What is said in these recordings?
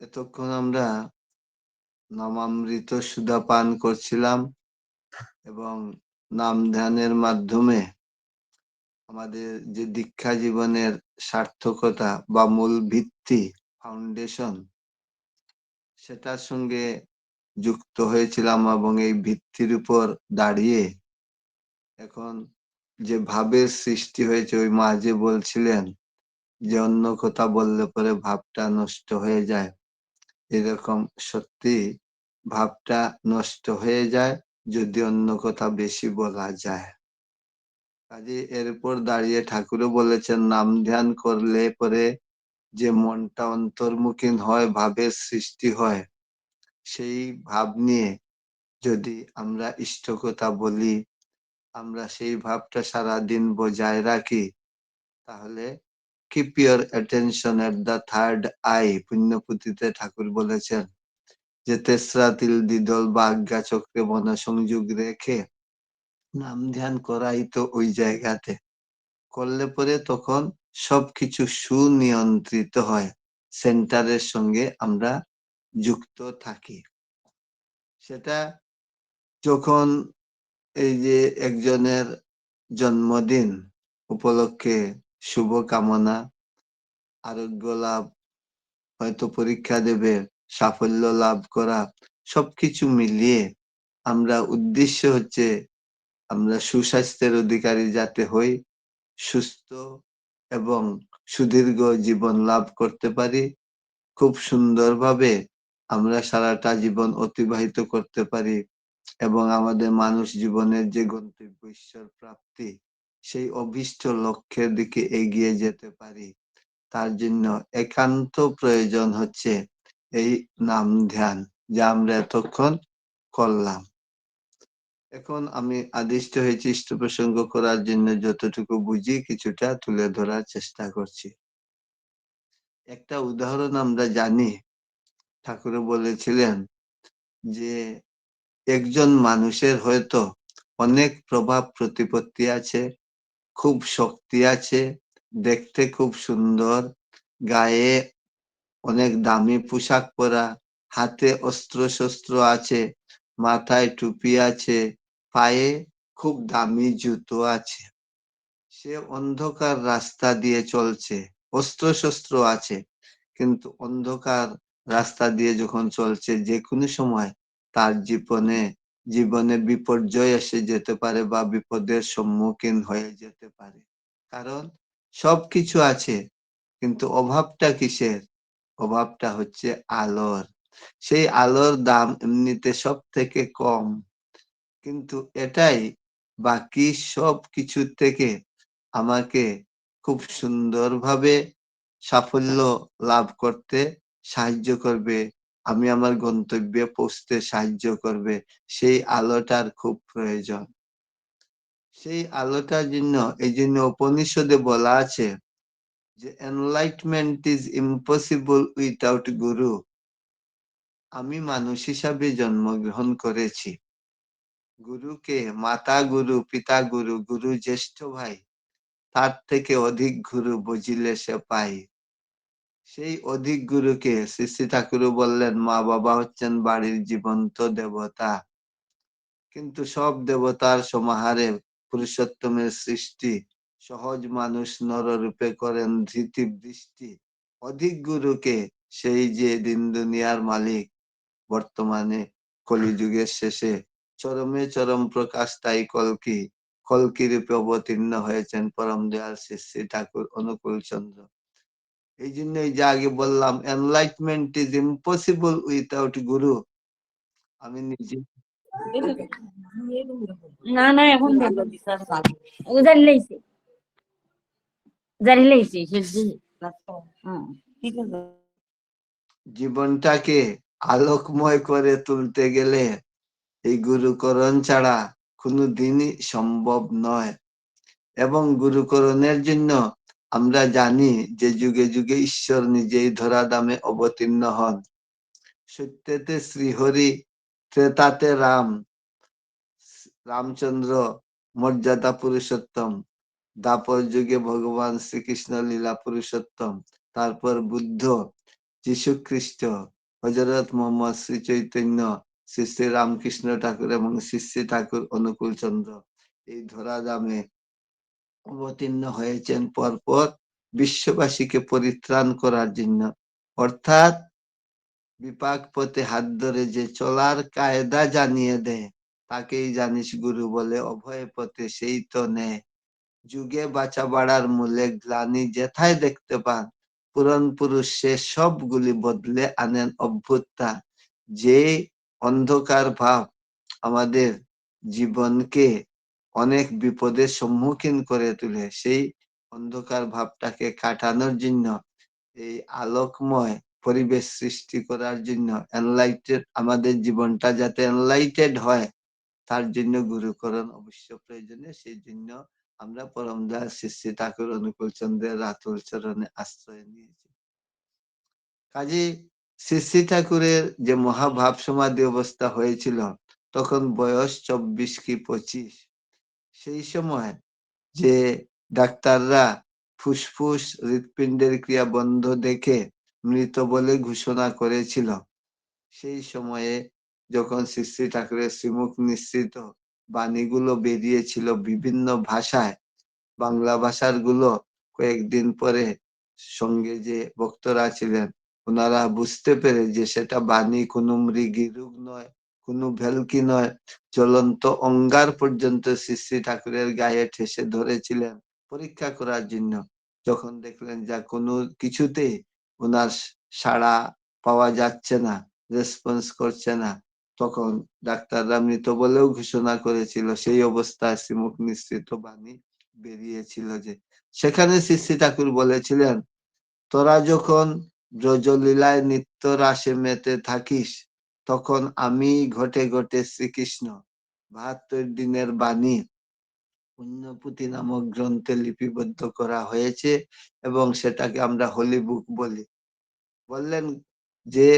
এতক্ষণ আমরা নামামৃত সুদা পান করছিলাম এবং নাম ধ্যানের মাধ্যমে আমাদের যে দীক্ষা জীবনের সার্থকতা বা মূল ভিত্তি ফাউন্ডেশন সেটার সঙ্গে যুক্ত হয়েছিলাম এবং এই ভিত্তির উপর দাঁড়িয়ে এখন যে ভাবের সৃষ্টি হয়েছে, ওই মা যে বলছিলেন যে, অন্য কথা বললে পরে ভাবটা নষ্ট হয়ে যায়। এরকম সত্যি ভাবটা নষ্ট হয়ে যায় যদি অন্য কথা বেশি বলা যায়। কাজে এরপর দাঁড়িয়ে ঠাকুরও বলেছেন, নাম ধ্যান করলে পরে যে মনটা অন্তর্মুখীন হয়, ভাবের সৃষ্টি হয়, সেই ভাব নিয়ে যদি আমরা ইষ্ট কথা বলি, আমরা সেই ভাবটা সারা দিন বজায় রাখি, তাহলে keep your attention at the third eye পুণ্যপুঁথিতে ঠাকুর বলেছেন, যে তেসরা তিল দ্বিদল বা আজ্ঞা চক্রে মনোসংযোগ রেখে নাম ধ্যান করাই তো ওই জায়গাতে। করলে পরে তখন সবকিছু সুনিয়ন্ত্রিত হয়, সেন্টারের সঙ্গে আমরা যুক্ত থাকি। সেটা যখন এই যে একজনের জন্মদিন উপলক্ষে শুভ কামনা, আরোগ্য লাভ, হয়তো পরীক্ষা দেবে, সাফল্য লাভ করা, সবকিছু মিলিয়ে আমরা উদ্দেশ্য হচ্ছে আমরা সুস্বাস্থ্যের অধিকারী যাতে হই, সুস্থ এবং সুদীর্ঘ জীবন লাভ করতে পারি। খুব সুন্দরভাবে আমরা সারাটা জীবন অতিবাহিত করতে পারি এবং আমাদের মানুষ জীবনের যে গন্তব্য, ঈশ্বর প্রাপ্তি সেই অভিষ্ট লক্ষ্যের দিকে এগিয়ে যেতে পারি। তার জন্য একান্ত প্রয়োজন হচ্ছে এই নাম ধ্যান, যা আমরা এতক্ষণ করলাম। এখন আমি আদিষ্ট হয়েছি ইষ্ট প্রসঙ্গ করার জন্য যতটুকু বুঝি কিছুটা তুলে ধরার চেষ্টা করছি। একটা উদাহরণ আমরা জানি। ঠাকুর বলেছিলেন যে, একজন মানুষের হয়তো অনেক প্রভাব প্রতিপত্তি আছে খুব শক্তি আছে, দেখতে খুব সুন্দর, গায়ে অনেক দামি পোশাক পরা, হাতে অস্ত্র শস্ত্র আছে, মাথায় টুপি আছে, পায়ে খুব দামি জুতো আছে। সে অন্ধকার রাস্তা দিয়ে চলছে অস্ত্র শস্ত্র আছে, কিন্তু অন্ধকার রাস্তা দিয়ে যখন চলছে, যে কোনো সময় তার জীবনে জীবনে বিপর্যয় এসে যেতে পারে বা বিপদের সম্মুখীন হয়ে যেতে পারে। কারণ সব কিছু আছে, কিন্তু অভাবটা কিসের? অভাবটা হচ্ছে আলোর। সেই আলোর দাম এমনিতে সব থেকে কম। কিন্তু এটাই বাকি সব কিছু থেকে আমাকে খুব সুন্দরভাবে সাফল্য লাভ করতে সাহায্য করবে আমি আমার গন্তব্যে পৌঁছতে সাহায্য করবে, সেই আলোটার খুব প্রয়োজন। সেই আলোটার জন্য, এই জন্য উপনিষদে বলা আছে যে এনলাইটমেন্ট ইজ ইম্পসিবল উইথাউট গুরু আমি মানুষ হিসাবে জন্মগ্রহণ করেছি। গুরুকে, মাতা গুরু, পিতা গুরু গুরু জ্যেষ্ঠ ভাই, তার থেকে অধিক গুরু বুঝিলে সে পাই সেই অধিক গুরুকে শ্রী শ্রী ঠাকুর বললেন, মা বাবা হচ্ছেন বাড়ির জীবন্ত দেবতা। কিন্তু সব দেবতার সমাহারে পুরুষোত্তমের সৃষ্টি, সহজ মানুষ নররূপে করেন ধৃতি দৃষ্টি। অধিক গুরুকে সেই যে দিন দুনিয়ার মালিক, বর্তমানে কলিযুগের শেষে চরমে চরম প্রকাশ তাই কলকি কলকি রূপে অবতীর্ণ হয়েছেন পরম দয়াল শ্রী শ্রী ঠাকুর অনুকূল চন্দ্র। এই জন্য এই যে আগে বললাম এনলাইটমেন্ট ইজ ইম্পসিবল উইথাউট গুরু আমি নিজে না না এখন আছে। জীবনটাকে আলোকময় করে তুলতে গেলে এই গুরুকরণ ছাড়া কোনো দিনই সম্ভব নয়। এবং গুরুকরণের জন্য আমরা জানি যে যুগে যুগে ঈশ্বর নিজেই ধরা দামে অবতীর্ণ হন। সত্যতে শ্রীহরি, ত্রেতাতে রাম, রামচন্দ্র মর্যাদা পুরুষোত্তম দাপর যুগে ভগবান শ্রীকৃষ্ণ লীলা পুরুষোত্তম, তারপর বুদ্ধ যীশু খ্রিস্ট হজরত মোহাম্মদ শ্রী চৈতন্য শ্রী শ্রী রামকৃষ্ণ ঠাকুর এবং শ্রী শ্রী ঠাকুর অনুকূল চন্দ্র এই ধরা দামে অবতীর্ণ হয়েছেন পরপর বিশ্ববাসীকে পরিত্রাণ করার জন্য। অর্থাৎ বিপাক পথে হাত ধরে যে চলার কায়দা জানিয়ে দেয় তাকেই জানিস গুরু বলে অভয় পথে সেই তো নেয় যুগে বাঁচা বাড়ার মূলে গ্লানি যেথায় দেখতে পান পুরন পুরুষ সে সবগুলি বদলে আনেন অভ্যুত্থান। যে অন্ধকার ভাব আমাদের জীবনকে অনেক বিপদের সম্মুখীন করে তুলে। সেই অন্ধকার ভাবটাকে কাটানোর জন্য, এই আলোকময় পরিবেশ সৃষ্টি করার জন্য এনলাইটেড আমাদের জীবনটা যাতে এনলাইটেড হয়, তার জন্য গুরুকরণ অবশ্য প্রয়োজনীয়। সেই জন্য আমরা পরম দাস শ্রী ঠাকুর অনুকূল চন্দ্রের রাতুল চরণে আশ্রয় নিয়েছি। কাজী শ্রী ঠাকুরের যে মহাভাব সমাধি অবস্থা হয়েছিল, তখন বয়স চব্বিশ কি পঁচিশ। সেই সময় যে ডাক্তাররা ফুসফুস হৃৎপিণ্ডের ক্রিয়া বন্ধ দেখে মৃত বলে ঘোষণা করেছিল। সেই সময়ে যখন শ্রী শ্রী ঠাকুরের শ্রীমুখ নিঃসৃত বাণীগুলো বেরিয়েছিল বিভিন্ন ভাষায়, বাংলা ভাষারগুলো কয়েকদিন পরে সঙ্গে যে বক্তরা ছিলেন, ওনারা বুঝতে পেরে যে সেটা বাণী কোনো মৃগী রোগ নয়। কোনো ভেলকি নয়। জ্বলন্ত অঙ্গার পর্যন্ত শ্রী শ্রী ঠাকুরের গায়ে ঠেসে ধরেছিলেন পরীক্ষা করার জন্য। যখন দেখলেন যা কোনো কিছুতেই ওনার সাড়া পাওয়া যাচ্ছে না, রেসপন্স করছে না, তখন ডাক্তাররা মৃত বলেও ঘোষণা করেছিল। সেই অবস্থায় শ্রীমুখ নিঃসৃত বাণী বেরিয়েছিল যে, সেখানে শ্রী শ্রী ঠাকুর বলেছিলেন, তোরা যখন ব্রজলীলায় নিত্য রাসে মেতে থাকিস তখন আমি ঘটে ঘটে শ্রীকৃষ্ণ বাহাত্তর দিনের বাণী পুণ্যপুতি নামক গ্রন্থে লিপিবদ্ধ করা হয়েছে এবং সেটাকে আমরা হোলি বুক বলি। বললেন যে,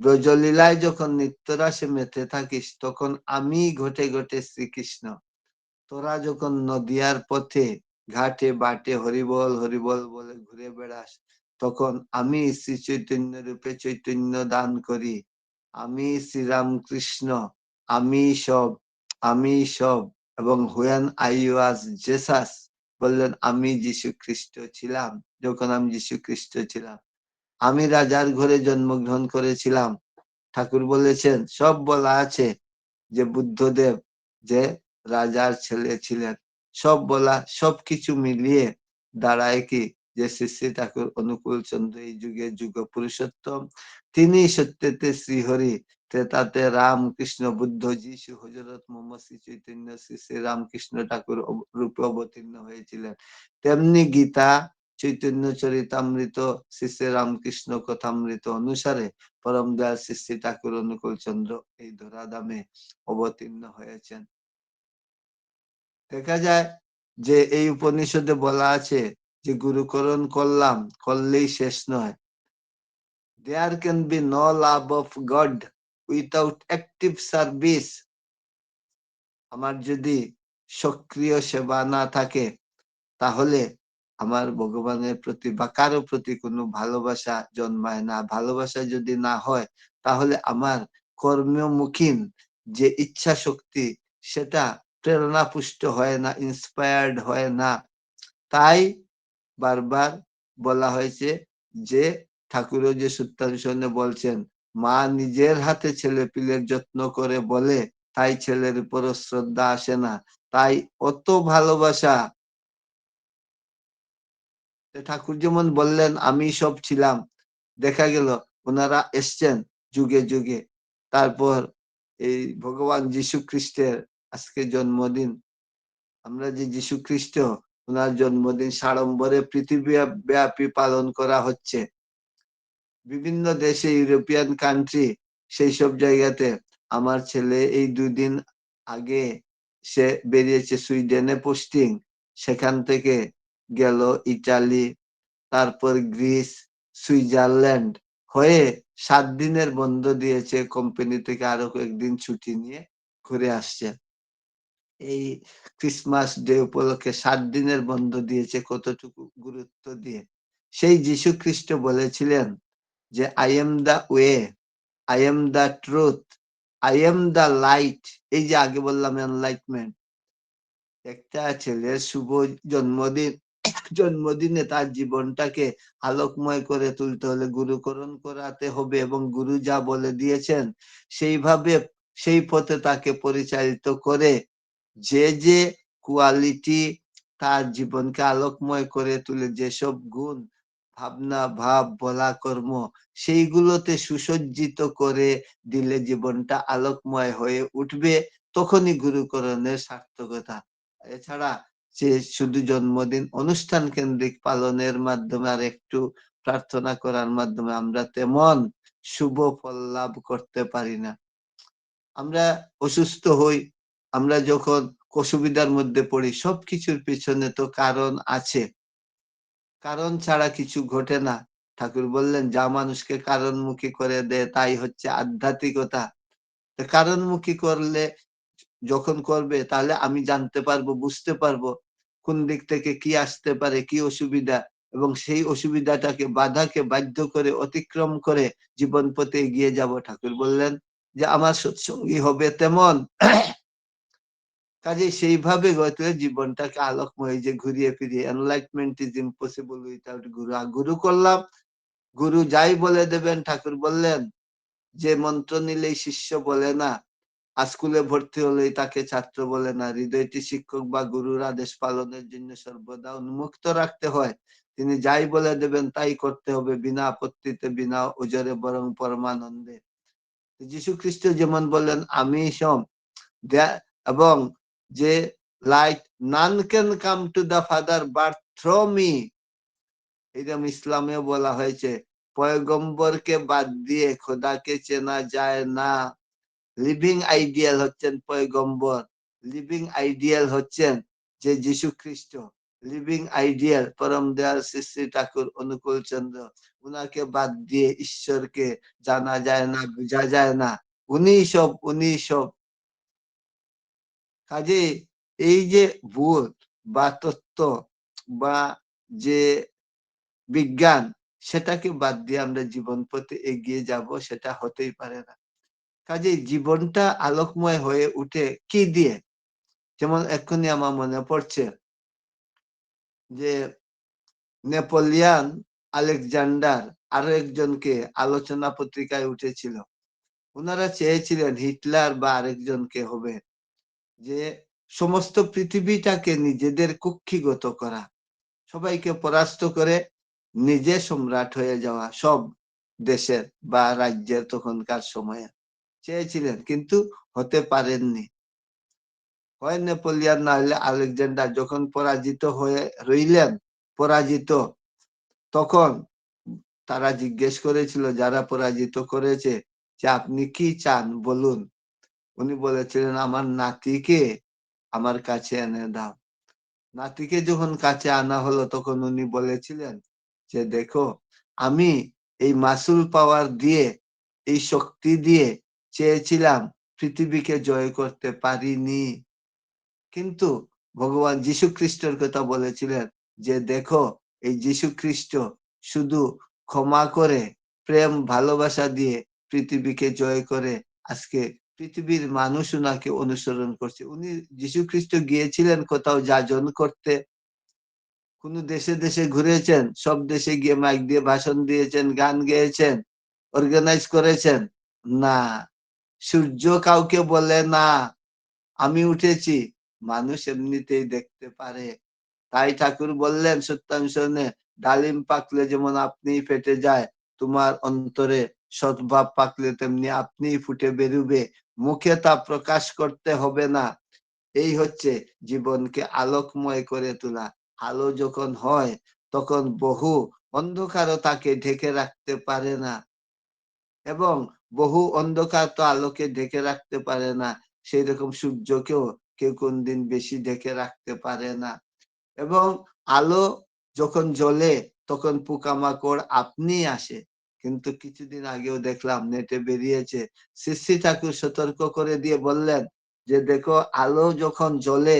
ব্রজলীলায় যখন নিত্যরাসে মেতে থাকিস, তখন আমি ঘটে ঘটে শ্রীকৃষ্ণ। তোরা যখন নদিয়ার পথে ঘাটে বাটে হরিবল হরিবল বলে ঘুরে বেড়াস, তখন আমি শ্রী চৈতন্য রূপে চৈতন্য দান করি। আমি শ্রীরামকৃষ্ণ আমি সব আমি সব। এবং হুয়ান আই ওয়াজ জেসাস বললেন, আমি যীশু খ্রিস্ট ছিলাম যখন আমি যীশু খ্রিস্ট ছিলাম। আমি রাজার ঘরে জন্মগ্রহণ করেছিলাম। ঠাকুর বলেছেন, সব বলা আছে যে বুদ্ধদেব যে রাজার ছেলে ছিলেন। সব বলা সবকিছু মিলিয়ে দাঁড়ায় কি যে শ্রী ঠাকুর অনুকূল চন্দ্র এই যুগে যুগ পুরুষোত্তম, তিনি সত্যতে শ্রীহরি। তাতে রাম কৃষ্ণ বুদ্ধ যিশু হজরত মোহাম্মদ শ্রী চৈতন্য শ্রী শ্রী রামকৃষ্ণ ঠাকুর রূপে অবতীর্ণ হয়েছিলেন। তেমনি গীতা, চৈতন্য চরিতামৃত, শ্রী শ্রী রামকৃষ্ণ কথামৃত অনুসারে পরম দয়াল শ্রী শ্রী ঠাকুর অনুকূল চন্দ্র এই ধরাধামে অবতীর্ণ হয়েছেন। দেখা যায় যে এই উপনিষদে বলা আছে যে গুরুকরণ করলাম, করলেই শেষ নয়। There can be no love of God without active service আমার যদি সক্রিয় সেবা না থাকে, তাহলে আমার ভগবানের প্রতি বা কারও প্রতি কোনো ভালোবাসা জন্মায় না। ভালোবাসা যদি না হয়, তাহলে আমার কর্মমুখীন যে ইচ্ছা শক্তি, সেটা প্রেরণা পুষ্ট হয় না ইন্সপায়ার্ড হয় না। তাই বারবার বলা হয়েছে যে ঠাকুরও যে সূত্রানুসরণে বলছেন, মা নিজের হাতে ছেলে পিলের যত্ন করে বলে, তাই ছেলের উপর শ্রদ্ধা আসে না। তাই অত ভালোবাসা। ঠাকুর যেমন বললেন, আমি সব ছিলাম। দেখা গেল, ওনারা এসছেন যুগে যুগে। তারপর এই ভগবান যীশু খ্রিস্টের আজকে জন্মদিন। আমরা যে যীশু খ্রিস্ট ওনার জন্মদিন সাড়ম্বরে পৃথিবী ব্যাপী পালন করা হচ্ছে। বিভিন্ন দেশে ইউরোপিয়ান কান্ট্রি সেই সব জায়গাতে আমার ছেলে এই দুদিন আগে সে বেরিয়েছে সুইডেনে পোস্টিং সেখান থেকে গেল ইটালি, তারপর গ্রিস, সুইজারল্যান্ড হয়ে সাত দিনের বন্ধ দিয়েছে কোম্পানি থেকে আরও কয়েকদিন ছুটি নিয়ে ঘুরে আসছে। এই ক্রিসমাস ডে উপলক্ষে সাত দিনের বন্ধ দিয়েছে কতটুকু গুরুত্ব দিয়ে? সেই যীশু খ্রিস্ট বলেছিলেন যে I am the way I am the truth I am the light এই যে আগে বললাম এনলাইটমেন্ট একটা ছেলের শুভ জন্মদিন, জন্মদিনে তার জীবনটাকে আলোকময় করে তুলতে হলে গুরুকরণ করাতে হবে এবং গুরু যা বলে দিয়েছেন সেইভাবে, সেই পথে তাকে পরিচালিত করে যে যে কোয়ালিটি তার জীবনকে আলোকময় করে তুলে, যেসব গুণ ভাবনা, ভাব, বলা, কর্ম, সেইগুলোতে সুসজ্জিত করে দিলে জীবনটা আলোকময় হয়ে উঠবে তখনই গুরুকরণের সার্থকতা। এছাড়া যে শুধু জন্মদিন, অনুষ্ঠান কেন্দ্রিক পালনের মাধ্যমে আর একটু প্রার্থনা করার মাধ্যমে আমরা তেমন শুভ ফল লাভ করতে পারি না। আমরা অসুস্থ হই আমরা যখন অসুবিধার মধ্যে পড়ি, সবকিছুর পিছনে তো কারণ আছে। কারণ ছাড়া কিছু ঘটে না। ঠাকুর বললেন, যা মানুষকে কারণমুখী করে দেয় তাই হচ্ছে আধ্যাত্মিকতা। কারণমুখী করলে যখন করবে, তাহলে আমি জানতে পারব, বুঝতে পারব কোন দিক থেকে কি আসতে পারে, কি অসুবিধা, এবং সেই অসুবিধাটাকে বাধাকে বাধ্য করে, অতিক্রম করে জীবন পথে এগিয়ে যাব। ঠাকুর বললেন যে, আমার সৎসঙ্গী হবে তেমন। কাজে সেইভাবে গত জীবনটাকে আলোকময় যে ঘুরিয়ে ফিরিয়ে এনলাইটমেন্ট ইজ ইম্পসিবল উইথাউট গুরু আর গুরু করলাম গুরু যাই বলে দেবেন, ঠাকুর বললেন, যে মন্ত্র নিলেই শিষ্য বলে না, আর স্কুলে ভর্তি হলেই তাকে ছাত্র বলে না। হৃদয়টি শিক্ষক বা গুরুর আদেশ পালনের জন্য সর্বদা উন্মুক্ত রাখতে হয়। তিনি যাই বলে দেবেন, তাই করতে হবে, বিনা আপত্তিতে, বিনা ওজরে, বরং পরমানন্দে। যীশু খ্রিস্ট যেমন বললেন, আমি সম এবং যে light none can come to the father but through me এরকম ইসলামেও বলা হয়েছে, পয়গম্বরকে বাদ দিয়ে খোদাকে চেনা যায় না। লিভিং আইডিয়াল হচ্ছেন পয়গম্বর। লিভিং আইডিয়াল হচ্ছেন যে, যীশু খ্রিস্ট। লিভিং আইডিয়াল পরম দয়াল শ্রী শ্রী ঠাকুর অনুকূল চন্দ্র। উনাকে বাদ দিয়ে ঈশ্বরকে জানা যায় না, বোঝা যায় না। উনি সব উনি সব। কাজে এই যে বোধ বা তত্ত্ব বা যে বিজ্ঞান, সেটাকে বাদ দিয়ে আমরা জীবন পথে এগিয়ে যাব সেটা হতেই পারে না। কাজে জীবনটা আলোকময় হয়ে উঠে কি দিয়ে? যেমন এক্ষুনি আমার মনে পড়ছে যে নেপোলিয়ান আলেকজান্ডার আরও একজনকে আলোচনা পত্রিকায় উঠেছিল। ওনারা চেয়েছিলেন হিটলার বা আরেকজনকে হবে। যে সমস্ত পৃথিবীটাকে নিজেদের কুক্ষিগত করা। সবাইকে পরাস্ত করে নিজে সম্রাট হয়ে যাওয়া সব দেশের বা রাজ্যের তখনকার সময়ে। চেয়েছিলেন, কিন্তু হতে পারেননি। হয় নেপোলিয়ান, না হলে আলেকজান্ডার যখন পরাজিত হয়ে রইলেন, পরাজিত, তখন তারা জিজ্ঞেস করেছিল, যারা পরাজিত করেছে, যে আপনি কি চান? বলুন। উনি বলেছিলেন, আমার নাতিকে আমার কাছে এনে দাও। নাতিকে যখন কাছে আনা হলো, তখন উনি বলেছিলেন যে, দেখো, আমি এই মাসুল পাওয়ার দিয়ে, এই শক্তি দিয়ে চেয়েছিলাম, পৃথিবীকে জয় করতে পারিনি। কিন্তু ভগবান যীশু খ্রিস্টের কথা বলেছিলেন যে, দেখো, এই যীশু খ্রিস্ট শুধু ক্ষমা করে, প্রেম, ভালোবাসা দিয়ে পৃথিবীকে জয় করে, আজকে পৃথিবীর মানুষ উনাকে অনুসরণ করছে। উনি যীশু খ্রিস্ট গিয়েছিলেন কোথাও যাজন করতে। কোন দেশে দেশে ঘুরেছেন, সব দেশে গিয়ে মাইক দিয়ে ভাষণ দিয়েছেন, গান গেয়েছেন অর্গানাইজ করেছেন। না, সূর্য কাউকে বলে না, আমি উঠেছি, মানুষ এমনিতেই দেখতে পারে। তাই ঠাকুর বললেন সত্যাংশনে ডালিম পাকলে যেমন আপনি ফেটে যায়, তোমার অন্তরে সদ্ভাব পাকলে তেমনি আপনি ফুটে বেরুবে। মুখে তা প্রকাশ করতে হবে না। এই হচ্ছে জীবনকে আলোকময় করে তোলা। আলো যখন হয়, তখন বহু অন্ধকারও তাকে ঢেকে রাখতে পারে না। এবং বহু অন্ধকার তো আলোকে ঢেকে রাখতে পারে না। সেই রকম সূর্যকেও কেউ কোন দিন বেশি ঢেকে রাখতে পারে না। এবং আলো যখন জ্বলে, তখন পোকামাকড় আপনি আসে। কিন্তু কিছুদিন আগেও দেখলাম নেটে বেরিয়েছে। শ্রী ঠাকুর সতর্ক করে দিয়ে বললেন যে, দেখো, আলো যখন জ্বলে,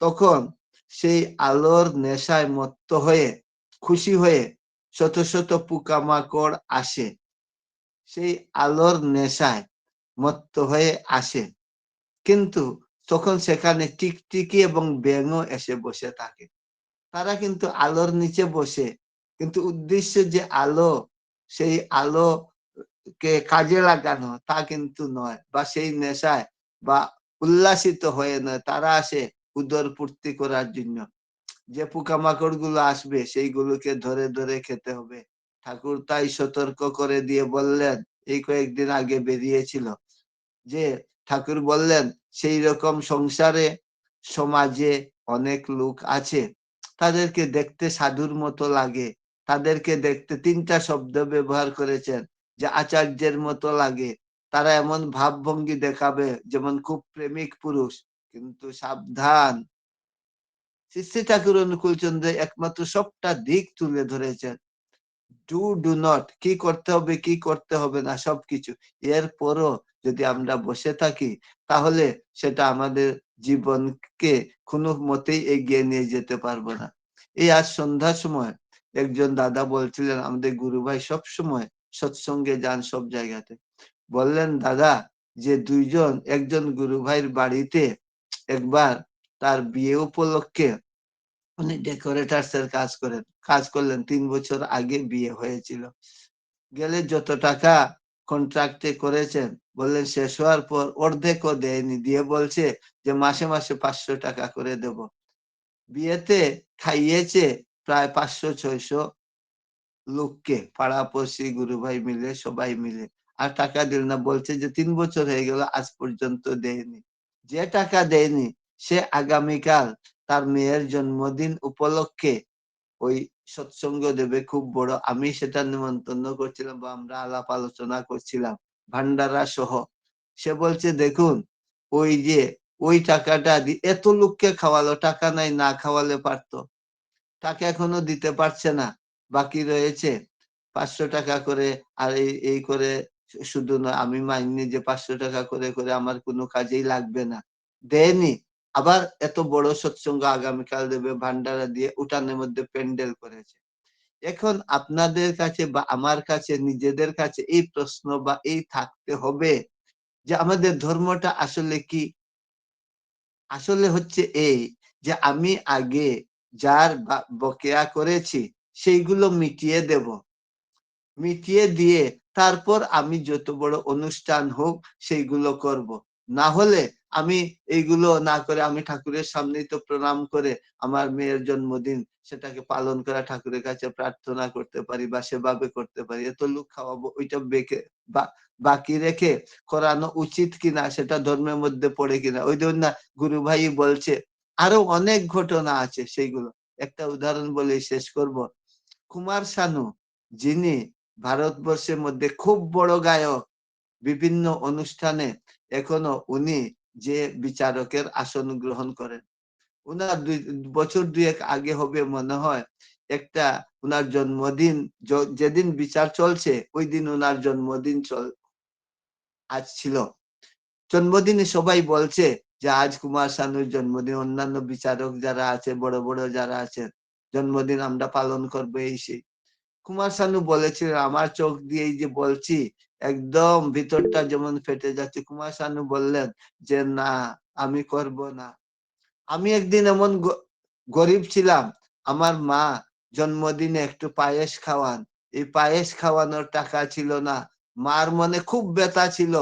তখন সেই আলোর নেশায় মত্ত হয়ে, খুশি হয়ে শত শত পোকামাকড় আসে। সেই আলোর নেশায় মত্ত হয়ে আসে। কিন্তু তখন সেখানে টিকটিকি এবং ব্যাঙও এসে বসে থাকে। তারা কিন্তু আলোর নিচে বসে। কিন্তু উদ্দেশ্য যে আলো সেই আলো কে কাজে লাগানো তা কিন্তু নয় বা সেই নেশায় বা উল্লাসিত হয়ে নয়, তারা আসে উদর পূর্তি করার জন্য। যে পোকামাকড়গুলো আসবে সেইগুলোকে ধরে ধরে খেতে হবে। ঠাকুর তাই সতর্ক করে দিয়ে বললেন, এই কয়েকদিন আগে বেরিয়েছিল। যে ঠাকুর বললেন, সেই রকম সংসারে, সমাজে অনেক লোক আছে, তাদেরকে দেখতে সাধুর মতো লাগে। তাদেরকে দেখতে তিনটা শব্দ ব্যবহার করেছেন যে আচার্যের মতো লাগে। তারা এমন ভাবভঙ্গি দেখাবে যেমন খুব প্রেমিক পুরুষ, কিন্তু সাবধান। শ্রী ঠাকুর অনুকূল চন্দ্র একমাত্র সবটা দিক তুলে ধরেছেন। ডু ডু নট কি করতে হবে, কি করতে হবে না, সবকিছু। এরপরও যদি আমরা বসে থাকি, তাহলে সেটা আমাদের জীবনকে কোনো মতেই এগিয়ে নিয়ে যেতে পারব না। এই আজ সন্ধ্যার সময় একজন দাদা বলছিলেন, আমাদের গুরু ভাই সব সময় সৎসঙ্গে যান সব জায়গাতে। বললেন, দাদা, যে দুইজন, একজন গুরু ভাইয়ের বাড়িতে একবার তার বিয়ে উপলক্ষে উনি ডেকোরেটার্স এর কাজ করেন, কাজ করলেন, তিন বছর আগে বিয়ে হয়েছিল। গেলে যত টাকা কন্ট্রাক্টে করেছেন, বললেন, শেষ হওয়ার পর অর্ধেকও দেয়নি। দিয়ে বলছে যে, মাসে মাসে পাঁচশো টাকা করে দেব। বিয়েতে খাইয়েছে প্রায় পাঁচশো, ছয়শো লোককে পাড়াপড়শি গুরু ভাই মিলে, সবাই মিলে। আর টাকা দিল না, বলছে যে তিন বছর হয়ে গেল, আজ পর্যন্ত দেয়নি। যে টাকা দেয়নি, সে আগামীকাল তার মেয়ের জন্মদিন উপলক্ষে ওই সৎসঙ্গ দেবে, খুব বড়। আমি সেটা নিমন্ত্রণ করছিলাম বা আমরা আলাপ আলোচনা করছিলাম ভান্ডারা সহ। সে বলছে, দেখুন, ওই যে, ওই টাকাটা এত লোককে খাওয়ালো, টাকা নাই, না খাওয়ালে পারতো। টাকা এখনও দিতে পারছে না। বাকি রয়েছে পাঁচশো টাকা করে আর এই এই করে শুধু না, আমি মাইনি যে পাঁচশো টাকা করে করে আমার কোনো কাজেই লাগবে না। দেয়নি। আবার এত বড় সৎসঙ্গ আগামীকাল দেবে ভান্ডারা দিয়ে উঠানের মধ্যে প্যান্ডেল করেছে। এখন আপনাদের কাছে বা আমার কাছে, নিজেদের কাছে এই প্রশ্ন বা এই থাকতে হবে যে আমাদের ধর্মটা আসলে কি? আসলে হচ্ছে এই যে আমি আগে যার বকেয়া করেছি, সেইগুলো মিটিয়ে দেব মিটিয়ে দিয়ে তারপর আমি যত বড় অনুষ্ঠান হোক, সেইগুলো করব। না হলে আমি এইগুলো না করে আমি ঠাকুরের সামনেই তো প্রণাম করে আমার মেয়ের জন্মদিন, সেটাকে পালন করা, ঠাকুরের কাছে প্রার্থনা করতে পারি বা সেভাবে করতে পারি, এত লোক খাওয়াবো, ওইটা বেঁকে বাকি রেখে করানো উচিত কিনা, সেটা ধর্মের মধ্যে পড়ে কিনা ওই জন্য গুরু ভাই বলছে আরও অনেক ঘটনা আছে সেইগুলো। একটা উদাহরণ বলে শেষ করব। কুমার শানু, যিনি ভারতবর্ষের মধ্যে খুব বড় গায়ক, বিভিন্ন অনুষ্ঠানে এখনও উনি যে বিচারকের আসন গ্রহণ করেন। উনার দুই, বছর দুয়েক আগে হবে মনে হয়, একটা উনার জন্মদিন যেদিন বিচার চলছে, ওই দিন উনার জন্মদিন চল, আজ ছিল। জন্মদিনে সবাই বলছে যে আজ কুমার শানুর জন্মদিন, অন্যান্য বিচারক যারা আছে, বড় বড় যারা আছেন জন্মদিন আমরা পালন করব এই সেই। কুমার শানু বলেছিলেন আমার চোখ দিয়ে যে বলছি, একদম ভিতরটা যেমন ফেটে যাচ্ছে। কুমার শানু বললেন যে, না, আমি করব না। আমি একদিন এমন গরিব ছিলাম, আমার মা জন্মদিনে একটু পায়েস খাওয়ান। এই পায়েস খাওয়ানোর টাকা ছিল না। মার মনে খুব ব্যথা ছিল।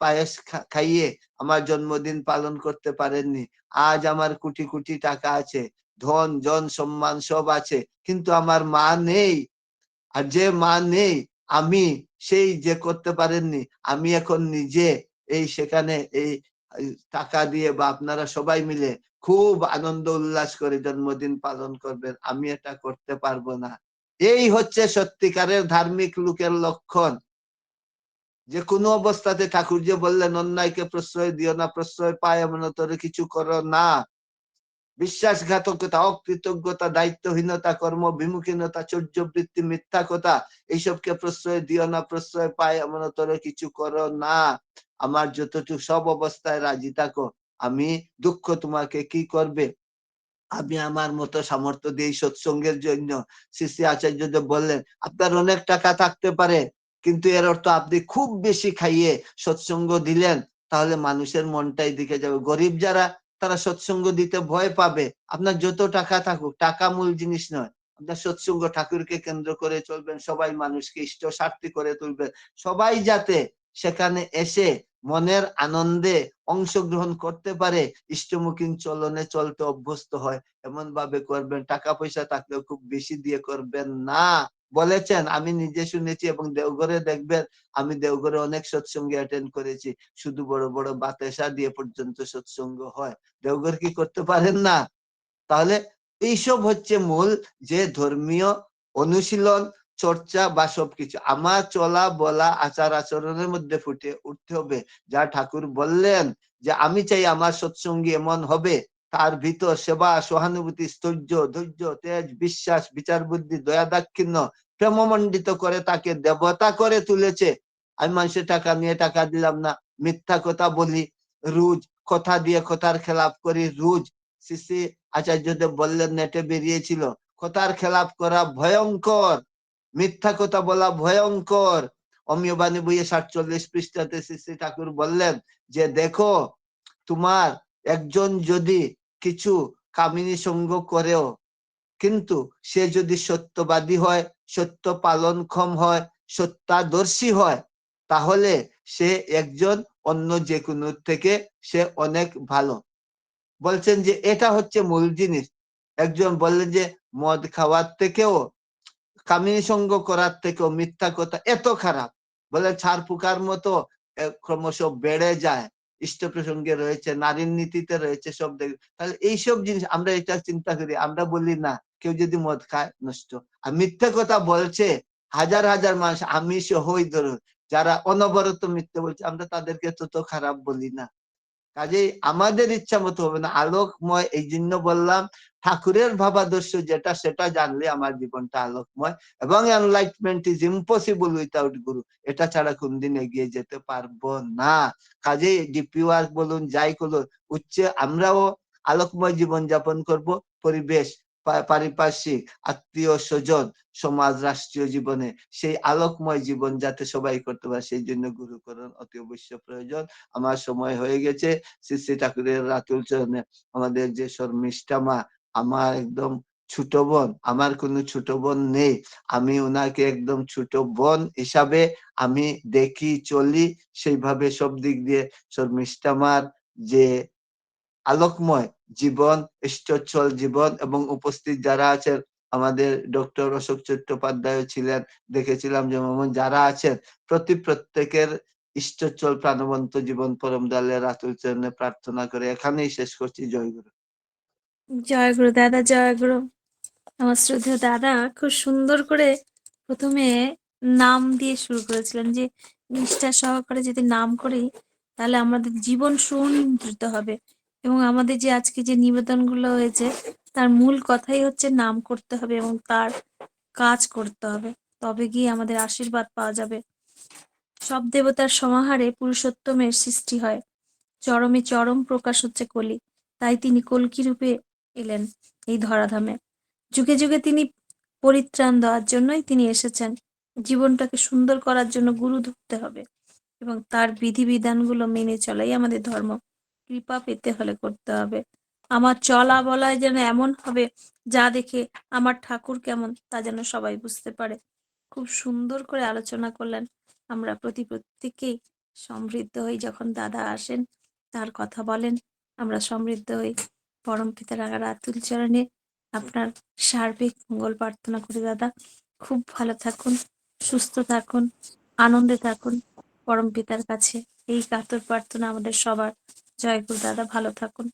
পায়েস খাইয়ে আমার জন্মদিন পালন করতে পারেননি। আজ আমার কোটি কোটি টাকা আছে, ধন, জন, সম্মান সব আছে, কিন্তু আমার মা নেই। আর যে মা নেই, আমি সেই যে করতে পারেননি। আমি এখন নিজে এই সেখানে এই টাকা দিয়ে বা আপনারা সবাই মিলে খুব আনন্দ উল্লাস করে জন্মদিন পালন করবেন। আমি এটা করতে পারব না। এই হচ্ছে সত্যিকারের ধার্মিক লোকের লক্ষণ। যে কোনো অবস্থাতে ঠাকুর যে বললেন, অন্যায়কে প্রশ্রয় দিও না, প্রশ্রয় পায় এমন তোর কিছু করো না। বিশ্বাসঘাতকতা, অকৃতজ্ঞতা, দায়িত্বহীনতা কর্ম বিমুখীনতা চর্যবৃত্তি মিথ্যা কথা এইসবকে প্রশ্রয় দিও না, প্রশ্রয় পায় এমন তোর কিছু করো না। আমার যতটুকু সব অবস্থায় রাজি, থাকো। আমি দুঃখ তোমাকে কি করবে? আমি আমার মতো সামর্থ্য দিয়ে সৎসঙ্গের জন্য শ্রী শ্রী আচার্য বললেন, আপনার অনেক টাকা থাকতে পারে। কিন্তু এর অর্থ আপনি খুব বেশি খাইয়ে সৎসঙ্গ দিলেন, তাহলে মানুষের মনটাই দিকে যাবে। গরিব যারা, তারা সৎসঙ্গ দিতে ভয় পাবে। আপনার যত টাকা থাকুক, টাকা মূল জিনিস নয়। আপনার সৎসঙ্গ ঠাকুরকে কেন্দ্র করে চলবেন, সবাই মানুষকে ইষ্ট স্বার্থী করে তুলবেন। সবাই যাতে সেখানে এসে মনের আনন্দে অংশগ্রহণ করতে পারে ইষ্টমুখী চলনে চলতে অভ্যস্ত হয়। এমন ভাবে করবেন, টাকা পয়সা থাকলেও খুব বেশি দিয়ে করবেন না। বলেছেন, আমি নিজে শুনেছি এবং দেওঘরে দেখবেন, আমি দেওঘরে অনেক সৎসঙ্গে অ্যাটেন্ড করেছি। শুধু বড় বড় বাতাসা দিয়ে পর্যন্ত সৎসঙ্গ হয়। দেওঘর কি করতে পারেন না? তাহলে এইসব হচ্ছে মূল যে ধর্মীয় অনুশীলন, চর্চা বা সবকিছু। আমার চলা, বলা, আচার আচরণের মধ্যে ফুটে উঠতে হবে। যা ঠাকুর বললেন যে, আমি চাই আমার সৎসঙ্গী এমন হবে। তার ভিতর সেবা, সহানুভূতি স্থৈর্য ধৈর্য, তেজ, বিশ্বাস, বিচার বুদ্ধি, দয়া, দাক্ষিণ্য প্রেমমণ্ডিত করে তাকে দেবতা করে তুলেছে। আমি মানুষের টাকা নিয়ে টাকা দিলাম না। মিথ্যা কথা বলি। রুজ, কথা দিয়ে কথার খেলাপ করি। রুজ, শ্রী আচার্যদেব বললেন, নেটে বেরিয়েছিল। কথার খেলাপ করা ভয়ঙ্কর। মিথ্যা কথা বলা ভয়ঙ্কর। অমীয় বাণী বইয়ে সাতচল্লিশ পৃষ্ঠাতে শ্রী ঠাকুর বললেন যে, দেখো, তোমার একজন যদি কিছু কামিনী সঙ্গ করেও। কিন্তু সে যদি সত্যবাদী হয়, সত্য পালনক্ষম হয়, সত্যাদর্শী হয়, তাহলে সে একজন অন্য যে কোনো থেকে সে অনেক ভালো। বলছেন যে, এটা হচ্ছে মূল জিনিস। একজন বললেন যে, মদ খাওয়ার থেকেও, কামিনী সঙ্গ করার থেকেও মিথ্যা কথা এত খারাপ। বলে, ছাড় পুকার মতো ক্রমশ বেড়ে যায়। ইষ্ট প্রসঙ্গে রয়েছে, নারীর নীতিতে রয়েছে সব দেখ, তাহলে এইসব জিনিস আমরা এটা চিন্তা করি, আমরা বলি না, কেউ যদি মদ খায় নষ্ট। আর মিথ্যা কথা বলছে হাজার হাজার মানুষ, আমি সহই ধরুন যারা অনবরত মিথ্যে বলছে, আমরা তাদেরকে তত খারাপ বলি না। কাজেই আমাদের ইচ্ছা মতো হবে না। আলোকময়, এই জন্য বললাম ঠাকুরের ভাবাদর্শ যেটা, সেটা জানলে আমার জীবনটা আলোকময় এবং এনলাইটমেন্ট ইজ ইম্পসিবল উইথাউট গুরু এটা ছাড়া কোনদিন এগিয়ে যেতে পারব না। কাজেই ডিপি ওয়ার্ক বলুন, যাই করুন উচ্চে, আমরাও আলোকময় জীবন যাপন করব। পরিবেশ পারিপার্শ্বিক, আত্মীয় স্বজন, সমাজ, রাষ্ট্রীয় জীবনে সেই আলোকময় জীবন যাতে সবাই করতে পারে, সেই জন্য গুরুকরণ অতি অবশ্য প্রয়োজন। আমার সময় হয়ে গেছে। শ্রী শ্রী ঠাকুরের রাতুল চরণে আমাদের যে শর্মিষ্ঠা মা আমার একদম ছোট বোন, আমার কোনো ছোট বোন নেই। আমি ওনাকে একদম ছোট বোন হিসাবে আমি দেখি, চলি, সেইভাবে সব দিক দিয়ে। শর্মিষ্ঠা মার যে আলোকময় জীবন, ইষ্টচ্ছল জীবন এবং উপস্থিত যারা আছেন, আমাদের ডক্টর অশোক চট্টোপাধ্যায় ছিলেন। দেখেছিলাম যে যেমন যারা আছেন, প্রতি প্রত্যেকের ইষ্টচ্ছল, প্রাণবন্ত জীবন পরম দালের রাতুল চরণে প্রার্থনা করে এখানেই শেষ করছি। জয় গুরু। জয় গুরু, দাদা জয় গুরু। আমার শ্রদ্ধেয় দাদা খুব সুন্দর করে প্রথমে নাম দিয়ে শুরু করেছিলেন যে, নিষ্ঠা সহকারে যদি নাম করি, তাহলে আমাদের জীবন সুনিয়ন্ত্রিত হবে। এবং আমাদের যে আজকে যে নিবেদনগুলো হয়েছে, তার মূল কথাই হচ্ছে নাম করতে হবে এবং তার কাজ করতে হবে। তবে গিয়ে আমাদের আশীর্বাদ পাওয়া যাবে। সব দেবতার সমাহারে পুরুষোত্তমের সৃষ্টি হয়। চরমে চরম প্রকাশ হচ্ছে কলি। তাই তিনি কলকি রূপে এলেন এই ধরাধামে। যুগে যুগে তিনি পরিত্রাণ দেওয়ার জন্যই তিনি এসেছেন। জীবনটাকে সুন্দর করার জন্য গুরু ধরতে হবে এবং তার বিধিবিধানগুলো মেনে চলাই আমাদের ধর্ম। কৃপা পেতে হলে করতে হবে। আমার চলা বলায় যেন এমন হবে, যা দেখে আমার ঠাকুর কেমন তা যেন সবাই বুঝতে পারে। খুব সুন্দর করে আলোচনা করলেন। আমরা প্রতি প্রত্যেকেই সমৃদ্ধ হই। যখন দাদা আসেন, তার কথা বলেন, আমরা সমৃদ্ধ হই। পরম পিতা রাঙার আতুল চরণে আপনার সার্বিক মঙ্গল প্রার্থনা করি, দাদা। খুব ভালো থাকুন, সুস্থ থাকুন, আনন্দে থাকুন। পরম পিতার কাছে এই কাতর প্রার্থনা আমাদের সবার। জয় গুরু, দাদা, ভালো থাকুন।